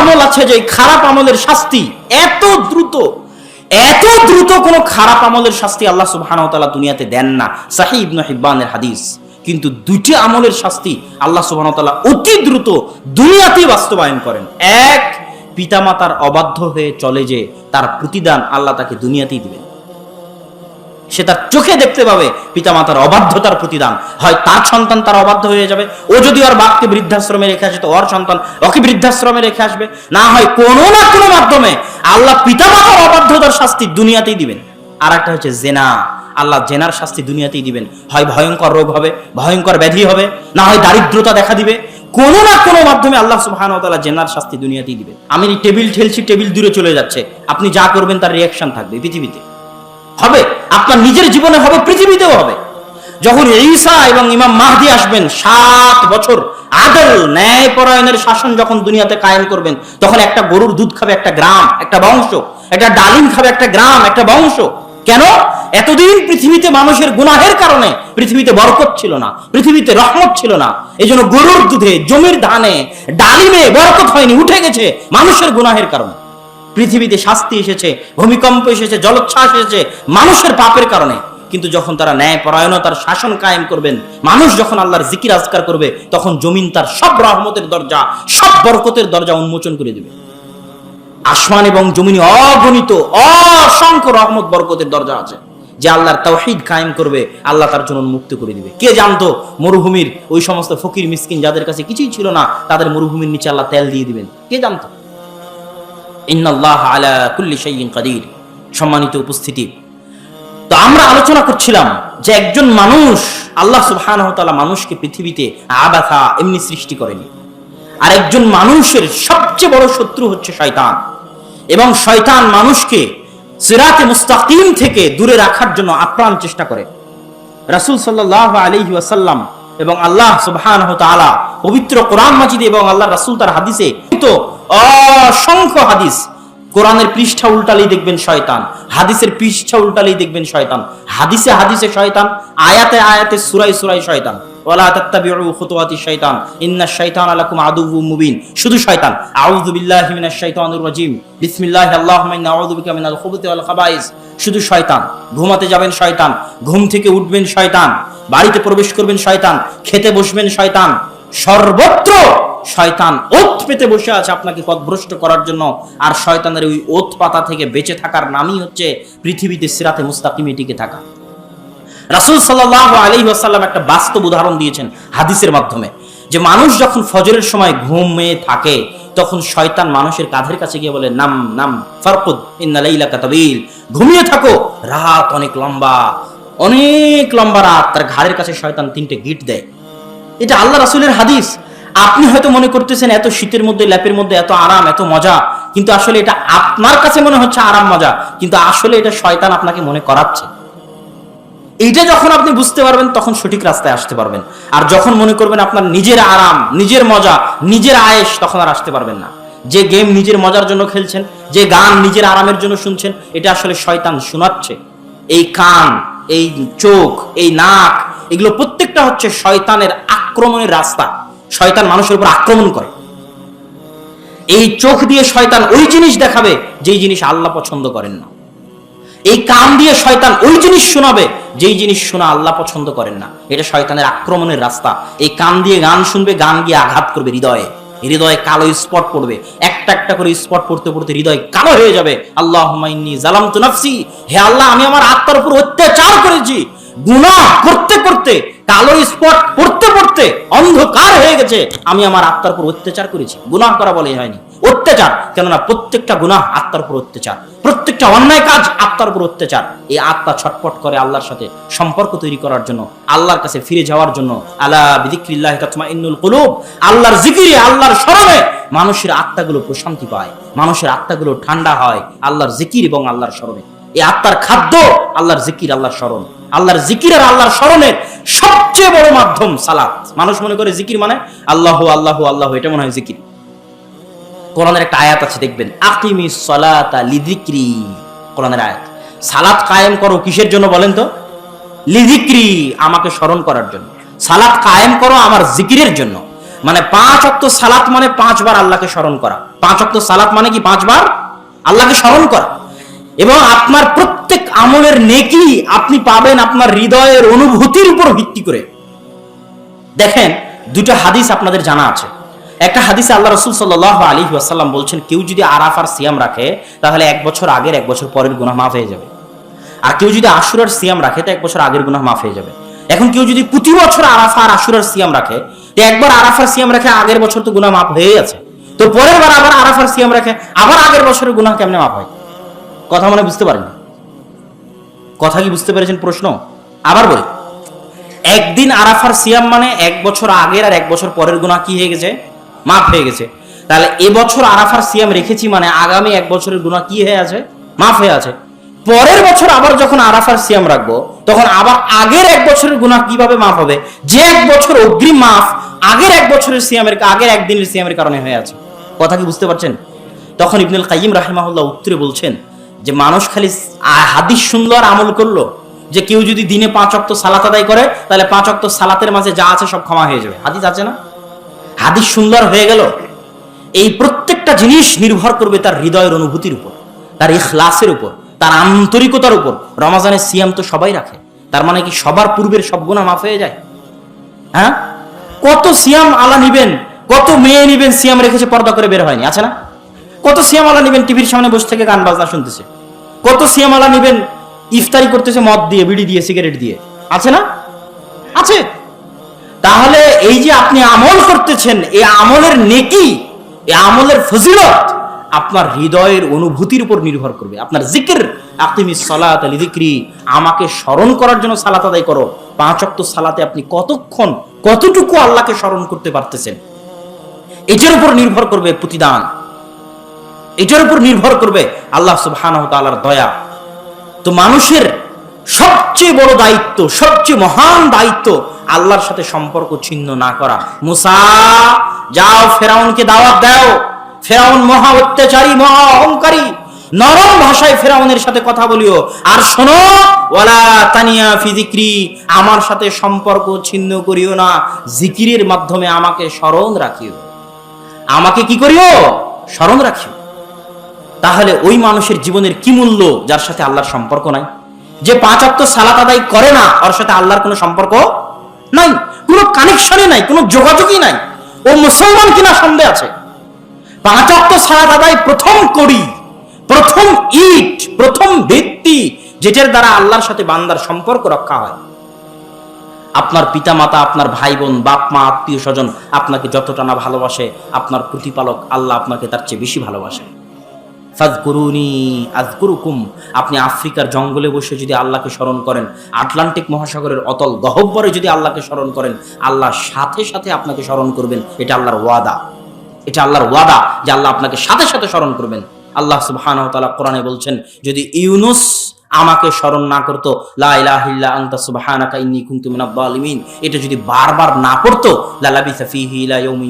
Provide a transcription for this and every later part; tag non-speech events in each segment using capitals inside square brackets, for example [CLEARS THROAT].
আমল আছে যে খারাপ আমলের শাস্তি এত দ্রুত এত দ্রুত কোনো খারাপ আমলের শাস্তি আল্লাহ সুবহানাহু দুনিয়াতে দেন না। সাহিব ইবনে হাদিস। কিন্তু দুটি আমলের শাস্তি আল্লাহ সুবহানাহু তাআলা অতি দ্রুত দুনিয়াতেই বাস্তবায়ন করেন। এক, পিতামাতার অবাধ্য হয়ে চলে যে তার প্রতিদান আল্লাহ তাকে দুনিয়াতেই দিবেন। সে তার চোখে দেখতে পাবে পিতামাতার অবাধ্যতার প্রতিদান। হয় তার সন্তান তার অবাধ্য হয়ে যাবে। ও যদি ওর বাপকে বৃদ্ধাশ্রমে রেখে আসে, তো ওর সন্তান ওকে বৃদ্ধাশ্রমে রেখে আসবে। না হয় কোনো না কোনো মাধ্যমে আল্লাহ পিতামাতার অবাধ্যতার শাস্তি দুনিয়াতেই দিবেন। আর একটা হচ্ছে জেনা। আল্লাহ জেনার শাস্তি দুনিয়াতেই দিবেন। হয় ভয়ঙ্কর রোগ হবে, ভয়ঙ্কর ব্যাধি হবে, না হয় দারিদ্রতা দেখা দিবে। কোনো না কোনো মাধ্যমে আল্লাহ সুবহানাহু ওয়া তাআলা জেনার শাস্তি দুনিয়াতেই দিবেন। আমি টেবিল ঠেলছি, টেবিল দূরে চলে যাচ্ছে। আপনি যা করবেন তার রিয়াকশন থাকবে পৃথিবীতে। হবে। আপনার নিজের জীবনে হবে, পৃথিবীতেও হবে। যখন ঈসা এবং ইমাম মাহদি আসবেন, সাত বছর আদল ন্যায় পরায়ণের শাসন যখন দুনিয়াতে কায়েম করবেন, তখন একটা গরুর দুধ খাবে একটা গ্রাম, একটা বংশ, একটা ডালিম খাবে একটা গ্রাম, একটা বংশ। কেন? এতদিন পৃথিবীতে মানুষের গুনাহের কারণে পৃথিবীতে বরকত ছিল না, পৃথিবীতে রহমত ছিল না। এই জন্য গরুর দুধে, জমির ধানে, ডালিমে বরকত হয়নি, উঠে গেছে মানুষের গুনাহের কারণে। পৃথিবীতে শাস্তি এসেছে, ভূমিকম্প এসেছে, জলোচ্ছ্বাস এসেছে মানুষের পাপের কারণে। কিন্তু যখন তারা ন্যায় পরায়ণতার শাসন কায়েম করবেন, মানুষ যখন আল্লাহর জিকির আজকার করবে, তখন জমিন তার সব রহমতের দরজা, সব বরকতের দরজা উন্মোচন করে দেবে। আসমান এবং জমিনে অগণিত, অসংখ্য রহমত, বরকতের দরজা আছে, যে আল্লাহর তাওহীদ কায়েম করবে, আল্লাহ তার জন্য মুক্ত করে দিবে। কে জানতো, মরুভূমির ওই সমস্ত ফকির, মিসকিন যাদের কাছে কিছুই ছিল না, তাদের মরুভূমির নিচে আল্লাহ তেল দিয়ে দিবেন। কে জানতো? ইন্নাল্লাহ আলা কুল্লি শাইইন কাদির। সম্মানিত উপস্থিতি। তো আমরা আলোচনা করছিলাম যে একজন মানুষ, আল্লাহ সুবহানাহু তাআলা মানুষকে পৃথিবীতে আবাথা এমনি সৃষ্টি করেনি। আর একজন মানুষের সবচেয়ে বড় শত্রু হচ্ছে শয়তান। এবং শয়তান মানুষকে সিরাতে মুস্তাকিম থেকে দূরে রাখার জন্য আপ্রাণ চেষ্টা করে। রাসূল সাল্লাল্লাহু আলাইহি ওয়াসাল্লাম এবং আল্লাহ সুবহানাহু তাআলা পবিত্র কোরআন মাজিদে এবং আল্লাহ রাসূল তার হাদিসে তো অসংখ্য হাদিস। কোরআনের পৃষ্ঠা উল্টালেই দেখবেন শয়তান। হাদিসের পৃষ্ঠা উল্টালেই দেখবেন শয়তান। হাদিসে হাদিসে শয়তান, আয়াতে আয়াতে সুরাই সুরাই শয়তান। শুধু শয়তান। ঘুমাতে যাবেন শয়তান। ঘুম থেকে উঠবেন শয়তান। বাড়িতে প্রবেশ করবেন শয়তান। খেতে বসবেন শয়তান। সর্বত্র শয়তান ওত পেতে বসে আছে আপনাকে পথভ্রষ্ট করার জন্য। আর শয়তানের ওই ওত পাতা থেকে বেঁচে থাকার নামই হচ্ছে পৃথিবীতে সিরাতে মুস্তাকিমে টিকে থাকা। রাসূল সাল্লাল্লাহু আলাইহি ওয়াসাল্লাম একটা বাস্তব উদাহরণ দিয়েছেন হাদিসের মাধ্যমে। যে মানুষ যখন ফজরের সময় ঘুমে থাকে, তখন শয়তান মানুষের কাঁধের কাছে গিয়ে বলে, নাম নাম, ফারকুদ, ইন্না লাইলাকা তাবিল। ঘুমিয়ে থাকো, রাত অনেক লম্বা অনেক লম্বা রাত। তার ঘাড়ের কাছে শয়তান তিনটে গিট দেয়। এটা আল্লাহ রাসূলের হাদিস। আপনি হয়তো মনে করতেছেন এত শীতের মধ্যে, ল্যাপের মধ্যে এত আরাম, এত মজা, কিন্তু আসলে এটা আপনার কাছে মনে হচ্ছে আরাম, মজা, কিন্তু আসলে এটা শয়তান আপনাকে মনে করাচ্ছে। এইটা যখন আপনি বুঝতে পারবেন, তখন সঠিক রাস্তায় আসতে পারবেন। আর যখন মনে করবেন আপনার নিজের আরাম, নিজের মজা, নিজের আয়েস তখন আর আসতে পারবেন না। যে গেম নিজের মজার জন্য খেলছেন, যে গান নিজের আরামের জন্য শুনছেন, এটা আসলে শয়তান শোনাচ্ছে। এই কান, এই চোখ, এই নাক, এগুলো প্রত্যেকটা হচ্ছে শয়তানের আক্রমণের রাস্তা। শয়তান মানুষের উপর আক্রমণ করে। এই চোখ দিয়ে শয়তান ওই জিনিস দেখাবে যেই জিনিস আল্লাহ পছন্দ করেন না। এই কান দিয়ে শয়তান ওই জিনিস শোনাবে যেই জিনিস শোনা আল্লাহ পছন্দ করেন না। এটা শয়তানের আক্রমণের রাস্তা। এই কান দিয়ে গান শুনবে, গান গিয়ে আঘাত করবে হৃদয়ে। হৃদয়ে কালো স্পট পড়বে। একটা একটা করে স্পট পড়তে পড়তে হৃদয় কালো হয়ে যাবে। আল্লাহ জালাম তু নাফসি। হে আল্লাহ, আমি আমার আত্মার উপর অত্যাচার করেছি। গুনাহ করতে করতে, কালো স্পট পড়তে পড়তে অন্ধকার হয়ে গেছে। আমি আমার আত্মার উপর অত্যাচার করেছি। গুনাহ করা বলে হয়নি। অত্যাচার, কেননা প্রত্যেকটা গুনাহ আত্মার উপর অত্যাচার। প্রত্যেকটা অন্যায় কাজ আত্মার উপর অত্যাচার। এই আত্মা ছটপট করে আল্লাহর সাথে সম্পর্ক তৈরি করার জন্য, আল্লাহর কাছে ফিরে যাওয়ার জন্য। আলা বিদিক্রিল্লাহ তাতমাইন্নুল কুলুব। আল্লাহর জিকিরে, আল্লাহর স্মরণে মানুষের আত্মাগুলো প্রশান্তি পায়। মানুষের আত্মাগুলো ঠান্ডা হয় আল্লাহর জিকির এবং আল্লাহর স্মরণে এই আত্মার খাদ্য, আল্লাহর জিকির, আল্লাহর স্মরণ আল্লাহর জিকির আর আল্লাহর স্মরণের সবচেয়ে বড় মাধ্যম সালাত। মানুষ মনে করে জিকির মানে আল্লাহ আল্লাহ আল্লাহ, এটা মনে হয় জিকির। কোরআনের একটা আয়াত আছে, দেখবেন, আকিমি সলাতা লিদিক্রি কোরআনের আয়াত। সালাত কায়েম করো কিসের জন্য বলেন তো? লিদিক্রি আমাকে স্মরণ করার জন্য। সালাত কায়েম করো আমার জিকিরের জন্য। মানে পাঁচ অক্ত সালাত মানে পাঁচবার আল্লাহকে স্মরণ করা। পাঁচ অক্ত সালাত মানে কি পাঁচবার? আল্লাহকে স্মরণ করা। এবং আপনার প্রত্যেক আমলের নেকি আপনি পাবেন আপনার হৃদয়ের অনুভূতির উপর ভিত্তি করে। দেখেন দুটো হাদিস আপনাদের জানা আছে। একটা হাদিসে আল্লাহ রসুল সাল্লাহ আলী ওয়াসাল্লাম বলছেন, কেউ যদি আরাফার সিয়াম রাখে, তাহলে এক বছর আগের এক বছর পরের গুনাহ মাফ হয়ে যাবে। আর কেউ যদি আশুরার সিয়াম রাখে, তো এক বছর আগের গুনাহ মাফ হয়ে যাবে। এখন কেউ যদি প্রতি বছর আরাফা আর আশুরার সিয়াম রাখে, তো একবার আরাফার সিয়াম রাখে আগের বছর তো গুনাহ মাফ হয়ে আছে। তো পরের বার আবার আরাফার সিয়াম রাখে আবার আগের বছরের গুনাহ কেমনে মাফ হয়? কথা মানে বুঝতে পারেন। কথা কি বুঝতে পেরেছেন প্রশ্ন? আবার বলি। একদিন আরাফার সিয়াম মানে এক বছর আগের আর এক বছর পরের গুণা কি হয়ে গেছে? মাফ হয়ে গেছে। তাহলে এবছর আরাফার সিয়াম রেখেছি মানে আগামী এক বছরের গুণা কি হয়ে আছে? মাফ হয়ে আছে। পরের বছর আবার যখন আরাফার সিয়াম রাখব, তখন আবার আগের এক বছরের গুণা কীভাবে মাফ হবে? যে এক বছর অগ্রিম মাফ আগের এক বছরের সিয়ামের, আগের একদিনের সিয়ামের কারণে হয়ে আছে। কথা কি বুঝতে পারছেন? তখন ইবনুল কাইম রাহিমাহুল্লাহ উত্তরে বলছেন যে মানুষ খালি হাদিস সুন্দর আমল করল, যে কেউ যদি দিনে পাঁচ অক্ত সালাত আদায় করে, তাহলে পাঁচ অক্ত সালাতের মাঝে যা আছে সব ক্ষমা হয়ে যাবে। হাদিস আছে না? হাদিস সুন্দর হয়ে গেল। এই প্রত্যেকটা জিনিস নির্ভর করবে তার হৃদয়ের অনুভূতির উপর, তার ইখলাসের উপর, তার আন্তরিকতার উপর। রমাজানের সিয়াম তো সবাই রাখে। তার মানে কি সবার পূর্বের সব গুণা মাফ হয়ে যায়? হ্যাঁ? কত সিয়াম আলা নিবেন, কত মেয়ে নিবেন, সিয়াম রেখেছে, পর্দা করে বের হয়নি, আছে না? কত সিয়াম আলা নিবেন, টিভির সামনে বসে থেকে গান বাজনা শুনতেছে। কত সিয়াম আলা নিবেন? ইফতারি করতেছে মদ দিয়ে, বিড়ি দিয়ে, সিগারেট দিয়ে। আছে না? আছে। তাহলে এই যে আপনি আমল করতেছেন, এই আমলের নেকি, এই আমলের ফজিলত আপনার হৃদয়ের অনুভূতির উপর নির্ভর করবে। আপনার জিকির আপনি সালাত আলী জিক্রি, আমাকে স্মরণ করার জন্য সালাত আদায় করো। পাঁচ অক্ত সালাতে আপনি কতক্ষণ, কতটুকু আল্লাহকে স্মরণ করতে পারতেছেন? এটার উপর নির্ভর করবে প্রতিদান। এটার উপর নির্ভর করবে আল্লাহ সুবহানাহু তাআলার দয়া। তো মানুষের সবচেয়ে বড় দায়িত্ব, সবচেয়ে মহান দায়িত্ব আল্লাহর সাথে সম্পর্ক ছিন্ন না করা। মুসা, যাও, ফেরাউনকে দাওয়াত দাও। ফেরাউন মহা অত্যাচারী, মহা অহংকারী। নরম ভাষায় ফেরাউনের সাথে কথা বলিও। আর শোনো, ওয়ালা তানিয়া ফি যিকরি, আমার সাথে সম্পর্ক ছিন্ন করিও না। জিকিরের মাধ্যমে আমাকে স্মরণ রাখিও। আমাকে কি করিও? স্মরণ রাখিও। তাহলে ওই মানুষের জীবনের কি মূল্য যার সাথে আল্লাহর সম্পর্ক নাই? যে পাঁচ অক্ত সালাত আদায় করে না, ওর সাথে আল্লাহর কোনো সম্পর্ক নাই, কোনো কানেকশনই নাই, কোনো যোগাযোগই নাই। ও মুসলমান কিনা সন্দেহ আছে? পাঁচ অক্ত সালাত আদায় প্রথম করি, প্রথম ইট প্রথম ভিত্তি, যেটার দ্বারা আল্লাহর সাথে বান্দার সম্পর্ক রক্ষা হয়। আপনার পিতামাতা, আপনার ভাই বোন বাপ মা আত্মীয় স্বজন আপনাকে যতটা না ভালোবাসে, আপনার প্রতিপালক আল্লাহ আপনাকে তার চেয়ে বেশি ভালোবাসে। ফাজকুরুনি আজকুরুকুম। আপনি আফ্রিকার জঙ্গলে বসে যদি আল্লাহকে স্মরণ করেন, আটলান্টিক মহাসাগরের অতল গহব্বরে যদি আল্লাহকে স্মরণ করেন, আল্লাহ সাথে সাথে আপনাকে স্মরণ করবেন। এটা আল্লাহর ওয়াদা। এটা আল্লাহর ওয়াদা যে আল্লাহ আপনাকে সাথে সাথে স্মরণ করবেন। আল্লাহ সুবহানাহু ওয়া তাআলা কোরআনে বলছেন, যদি ইউনুস আমাকে স্মরণ না করতো এটা যদি বারবার না ইয়াউমি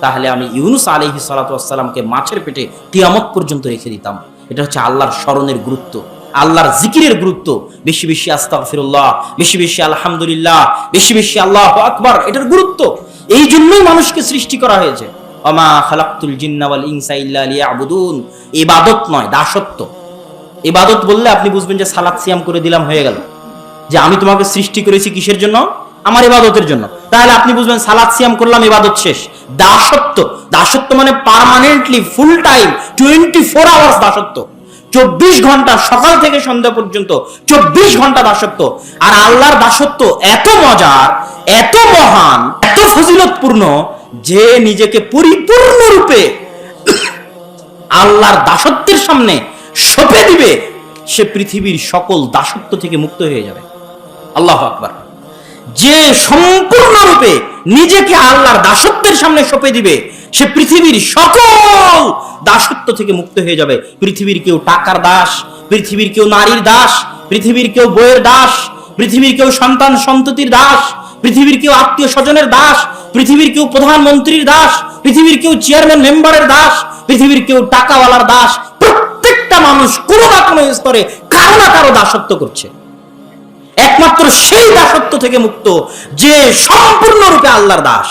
তাহলে আমি ইউনুস আলাইহিস সালাতু ওয়াসসালামকে মাছের পেটে কিয়ামত পর্যন্ত রেখে দিতাম। এটা হচ্ছে আল্লাহর স্মরণের গুরুত্ব, আল্লাহর জিকিরের গুরুত্ব। বেশি বেশি আস্তাগফিরুল্লাহ, বেশি বেশি আলহামদুলিল্লাহ, বেশি বেশি আল্লাহু আকবার, এটার গুরুত্ব। এই জন্যই মানুষকে সৃষ্টি করা হয়েছে। অমা খালাক্তুল জিন্না ওয়াল ইনসা ইল্লা লিয়াবুদুন। ইবাদত নয়, দাসত্ব। ইবাদত বললে আপনি বুঝবেন যে সালাত সিয়াম করে দিলাম হয়ে গেল। যে আমি তোমাকে সৃষ্টি করেছি কিসের জন্য? আমার ইবাদতের জন্য। তাহলে আপনি বুঝবেন সালাত সিয়াম করলাম, ইবাদত শেষ। দাসত্ব। দাসত্ব মানে permanently full time twenty four hours দাসত্ব। চব্বিশ ঘণ্টা সকাল থেকে সন্ধ্যা পর্যন্ত চব্বিশ ঘণ্টা দাসত্ব। আর আল্লাহর দাসত্ব এত মজার, এত মহান, এত ফজিলতপূর্ণ যে নিজেকে পরিপূর্ণরূপে আল্লাহর দাসত্বের সামনে সঁপে দিবে, সে পৃথিবীর সকল দাসত্ব থেকে মুক্ত হয়ে যাবে। আল্লাহ আকবার। যে সম্পূর্ণরূপে নিজেকে আল্লাহর দাসত্বের সামনে সঁপে দিবে, সে পৃথিবীর সকল দাসত্ব থেকে মুক্ত হয়ে যাবে। পৃথিবীর কেউ টাকার দাস, পৃথিবীর কেউ নারীর দাস, পৃথিবীর কেউ বইয়ের দাস, পৃথিবীর কেউ সন্তান সন্ততির দাস, পৃথিবীর কেউ আত্মীয় স্বজনের দাস, পৃথিবীর কেউ প্রধানমন্ত্রীর দাস, পৃথিবীর কেউ চেয়ারম্যান মেম্বারের দাস, পৃথিবীর কেউ টাকাওয়ালার দাস প্রত্যেকটা মানুষ কোনো না কোনো স্তরে কারও না কারও দাসত্ব করছে। একমাত্র সেই দাসত্ব থেকে মুক্ত যে সম্পূর্ণরূপে আল্লাহর দাস।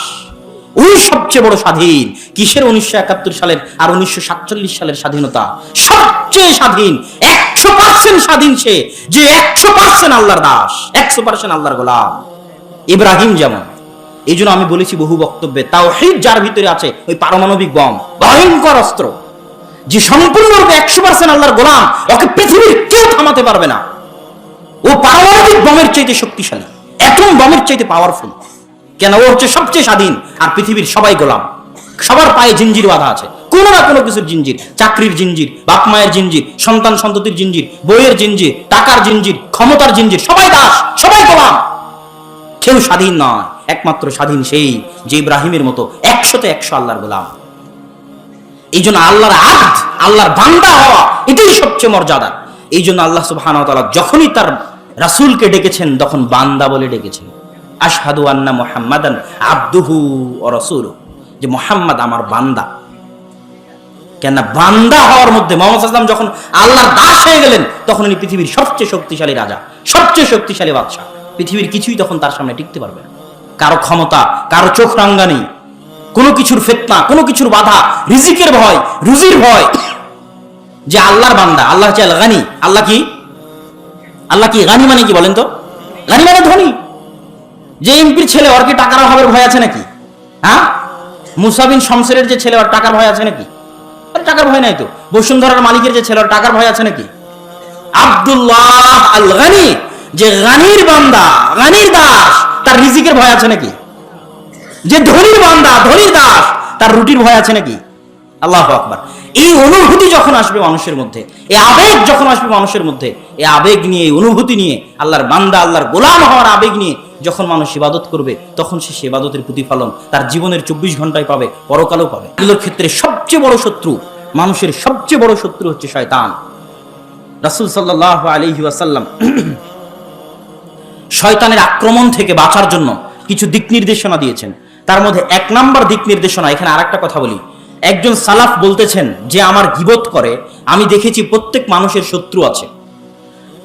ওই সবচেয়ে বড় স্বাধীন। কিসের উনিশশো একাত্তর সালের আর উনিশশো সাতচল্লিশ সালের স্বাধীনতা? সবচেয়ে স্বাধীন, একশো পার্সেন্ট স্বাধীন সে যে একশো পার্সেন্ট আল্লাহর দাস, একশো পার্সেন্ট আল্লাহর গোলাম। ইব্রাহিম যেমন। এই জন্য আমি বলেছি বহু বক্তব্যে তাও যার ভিতরে আছে ওই পারমাণবিক বম, ভয়ঙ্কর অস্ত্র। যে সম্পূর্ণরূপে একশো পার্সেন্ট আল্লাহর গোলাম, ওকে পৃথিবীর কেউ থামাতে পারবে না। ও পারমাণবিক বমের চাইতে শক্তিশালী অ্যাটম বমের চাইতে পাওয়ারফুল কেন? ও হচ্ছে সবচেয়ে স্বাধীন আর পৃথিবীর সবাই গোলাম। সবার পায়ে জিঞ্জির বাধা আছে। কোনো না কোনো কিছুর জিঞ্জির, চাকরির জিঞ্জির বাপ মায়ের জিঞ্জির, সন্তান সন্ততির জিঞ্জির, বইয়ের জিঞ্জির, টাকার জিঞ্জির, ক্ষমতার জিঞ্জির, সবাই দাস, সবাই গোলাম। কেউ স্বাধীন নয়, একমাত্র স্বাধীন সেই যে ইব্রাহিমের মতো একশোতে একশো আল্লাহর গোলাম। এই জন্য আল্লাহর আদ আল্লাহর বান্দা হওয়া এটাই সবচেয়ে মর্যাদা। এই জন্য আল্লাহ ওয়া যখনই তার রাসূলকে ডেকেছেন, তখন বান্দা বলে ডেকেছেন। আশহাদু আন্না মুহাম্মাদান আবদুহু ওয়া রাসূলুহু। যে মুহাম্মদ আমার বান্দা। কেন বান্দা হওয়ার মধ্যে মোহাম্মদ সাল্লাম যখন আল্লাহর দাস হয়ে গেলেন, তখন উনি পৃথিবীর সবচেয়ে শক্তিশালী রাজা, সবচেয়ে শক্তিশালী বাদশাহ। পৃথিবীর কিছুই তখন তার সামনে টিকতে পারবে না। কারও ক্ষমতা, কারও চোখ রাঙ্গানি কোনো কিছুর ফেতনা, কোনো কিছুর বাধা, রিজিকের ভয়, রুজির ভয় যে আল্লাহর বান্দা, আল্লাহ চাল গানি আল্লাহ কি? আল্লাহ কি? গানি মানে কি বলেন তো? গানি মানে ধনী। যে এমপির ছেলে, ওর কি টাকার অভাবের ভয় আছে নাকি? হ্যাঁ? মুসাবিন শমসেরের যে ছেলে, ওর টাকার ভয় আছে নাকি? টাকার ভয় নাই তো। বসুন্ধরার মালিকের যে ছেলে টাকার ভয় আছে নাকি? আব্দুল্লাহ আল গানি যে গানির বান্দা, গানির দাস, তার রিজিকের ভয় আছে নাকি? যে ধনীর বান্দা, ধনীর দাস, তার রুটির ভয় আছে নাকি? আল্লাহ আকবার। এই অনুভূতি যখন আসবে মানুষের মধ্যে, এই আবেগ যখন আসবে মানুষের মধ্যে, এই আবেগ নিয়ে, এই অনুভূতি নিয়ে, আল্লাহর বান্দা, আল্লাহর গোলাম হওয়ার আবেগ নিয়ে যখন মানুষ ইবাদত করবে, তখন সে ইবাদতের প্রতিফলন তার জীবনের চব্বিশ ঘন্টায় পাবে, পরকালেও পাবে। এগুলোর ক্ষেত্রে সবচেয়ে বড় শত্রু, মানুষের সবচেয়ে বড় শত্রু হচ্ছে শয়তান। রাসূল সাল্লাহ ওয়াসাল্লাম [CLEARS THROAT] শয়তানের আক্রমণ থেকে বাঁচার জন্য কিছু দিক নির্দেশনা দিয়েছেন। তার মধ্যে এক নাম্বার দিক নির্দেশনা, এখানে আরেকটা কথা বলি। একজন সালাফ বলতেছেন যে, আমার গিবত করে, আমি দেখেছি প্রত্যেক মানুষের শত্রু আছে।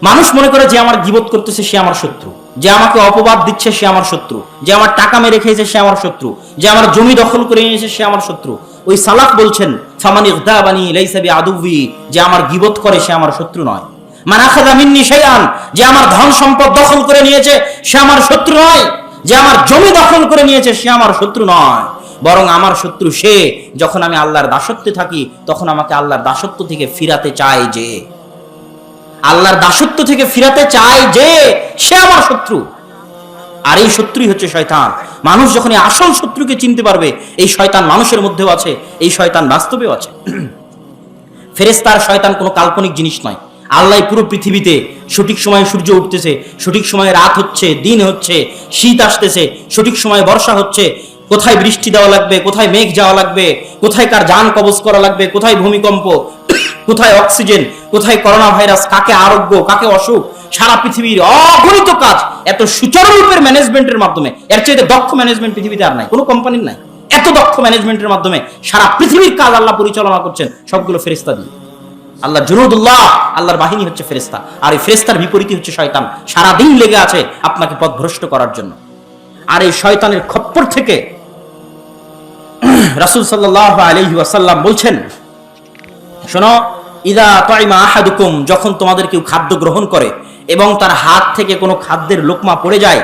মানুষ মনে করে যে, আমার গিবত করতেছে, সে আমার শত্রু। যে আমাকে অপবাদ দিচ্ছে, সে আমার শত্রু। যে আমার টাকা মেরে খেয়েছে, সে আমার শত্রু। যে আমার জমি দখল করে নিয়েছে সে আমার শত্রু। ওই সালাফ বলছেন, ফামানি ইগদাবানি লাইসা বিআদুবি, যে আমার গিবত করে, সে আমার শত্রু নয়। মান আখাযা মিন্নি শাইআন, যে আমার ধন সম্পদ দখল করে নিয়েছে, সে আমার শত্রু নয়। যে আমার জমি দখল করে নিয়েছে, সে আমার শত্রু নয়। বরং আমার শত্রু সে। যখন আমি আল্লাহর দাসত্বে থাকি, তখন আমাকে আল্লাহর দাসত্ব থেকে ফিরাতে চায় যে। আল্লাহর দাসত্ব থেকে ফিরাতে চায় যে, সে আমার শত্রু। আর এই শত্রুই হচ্ছে শয়তান। মানুষ যখন আসল শত্রুকে চিনতে পারবে, এই শয়তান মানুষের মধ্যেও আছে, এই শয়তান বাস্তবেও আছে। [CLEARS THROAT] ফেরেস্তার শয়তান কোনো কাল্পনিক জিনিস নয়। আল্লাহ পুরো পৃথিবীতে সঠিক সময়ে সূর্য উঠতেছে, সঠিক সময়ে রাত হচ্ছে, দিন হচ্ছে, শীত আসতেছে, সঠিক সময়ে বর্ষা হচ্ছে, কোথায় বৃষ্টি দেওয়া লাগবে, কোথায় মেঘ যাওয়া লাগবে, কোথায় কার যান কবজ করা লাগবে, কোথায় ভূমিকম্প, [COUGHS] কোথায় অক্সিজেন, কোথায় করোনা ভাইরাস, কাকে আরোগ্য, কাকে অসুখ, সারা পৃথিবীর অগণিত কাজ এত সুচারুরূপের ম্যানেজমেন্টের মাধ্যমে, এর চাইতে দক্ষ ম্যানেজমেন্ট পৃথিবীতে আর নাই, কোনো কোম্পানির নাই। এত দক্ষ ম্যানেজমেন্টের মাধ্যমে সারা পৃথিবীর কাজ আল্লাহ পরিচালনা করছেন, সবগুলো ফেরিস্তা দিয়ে। আল্লাহ জুনুদুল্লাহ, আল্লাহর বাহিনী হচ্ছে ফেরেস্তা আর এই ফেরেস্তার বিপরীতই হচ্ছে শয়তান। সারা দিন লেগে আছে আপনাকে পথভ্রষ্ট করার জন্য। আর এই শয়তানের খপ্পর থেকে [CLEARS THROAT] রাসূল সাল্লাল্লাহু আলাইহি ওয়াসাল্লাম বলছেন, শোনো, ইদা তাইমা আহাদুকুম, যখন তোমাদের কেউ খাদ্য গ্রহণ করে এবং তার হাত থেকে কোনো খাদ্যের লোকমা পড়ে যায়,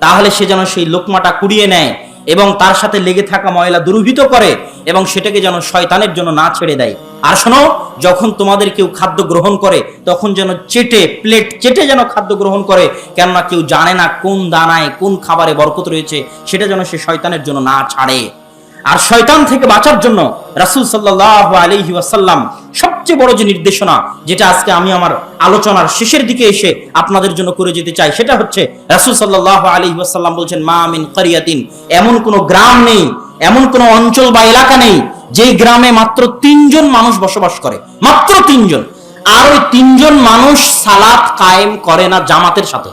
তাহলে সে যেন সেই লোকমাটা কুড়িয়ে নেয় এবং তার সাথে লেগে থাকা ময়লা দুর্ভিত করে এবং সেটাকে যেন শয়তানের জন্য না ছেড়ে দেয়। আর শোনো, যখন তোমাদের কেউ খাদ্য গ্রহণ করে, তখন যেন চেটে, প্লেট চেটে যেন খাদ্য গ্রহণ করে, কেননা কেউ জানে না কোন দানায় কোন খাবারে বরকত রয়েছে, সেটা যেন সে শয়তানের জন্য না ছাড়ে। আর শয়তান থেকে বাঁচার জন্য রাসূল সাল্লাল্লাহু আলাইহি ওয়াসাল্লাম সবচেয়ে বড় যে নির্দেশনা, যেটা আজকে আমি আমার আলোচনার শেষের দিকে এসে আপনাদের জন্য করে যেতে চাই, সেটা হচ্ছে রাসূল সাল্লাল্লাহু আলাইহি ওয়াসাল্লাম বলছেন, মা মিন কারিয়াতিন। এমন কোনো গ্রাম নেই, এমন কোনো অঞ্চল বা এলাকা নেই যেই গ্রামে মাত্র তিনজন মানুষ বসবাস করে, মাত্র তিনজন, আর ওই তিনজন মানুষ সালাত কায়েম করে না জামাতের সাথে।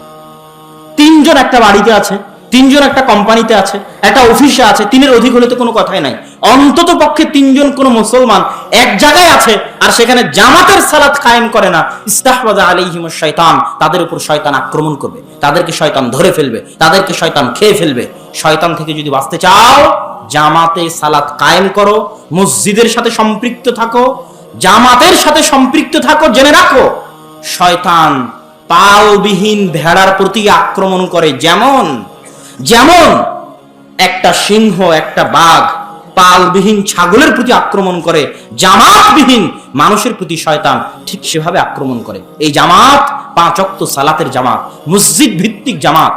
তিনজন একটা বাড়িতে আছে, তিনজন একটা কোম্পানিতে আছে, একটা অফিসে আছে, তিনের অধিক হলে তো কোনো কথাই নাই। অন্তত পক্ষে তিনজন কোন মুসলমান এক জায়গায় আছে, আর সেখানে জামাতের সালাত কায়েম করে না। ইস্তাহবাদা আলাইহিম শয়তান, তাদের উপর শয়তান আক্রমণ করবে, তাদেরকে শয়তান ধরে ফেলবে, তাদেরকে শয়তান খেয়ে ফেলবে। শয়তান থেকে যদি বাঁচতে চাও জামাতে সালাত কায়েম করো, মসজিদের সাথে সম্পৃক্ত থাকো, জামাতের সাথে সম্পৃক্ত থাকো, জেনে রাখো, শয়তান পালবিহীন ভেড়ার প্রতি আক্রমণ করে যেমন যেমন একটা সিংহ, একটা বাঘ পালবিহীন ছাগলের প্রতি আক্রমণ করে, জামাতবিহীন মানুষের প্রতি শয়তান ঠিক সেভাবে আক্রমণ করে। এই জামাত পাঁচ অক্ত সালাতের জামাত, মসজিদ ভিত্তিক জামাত।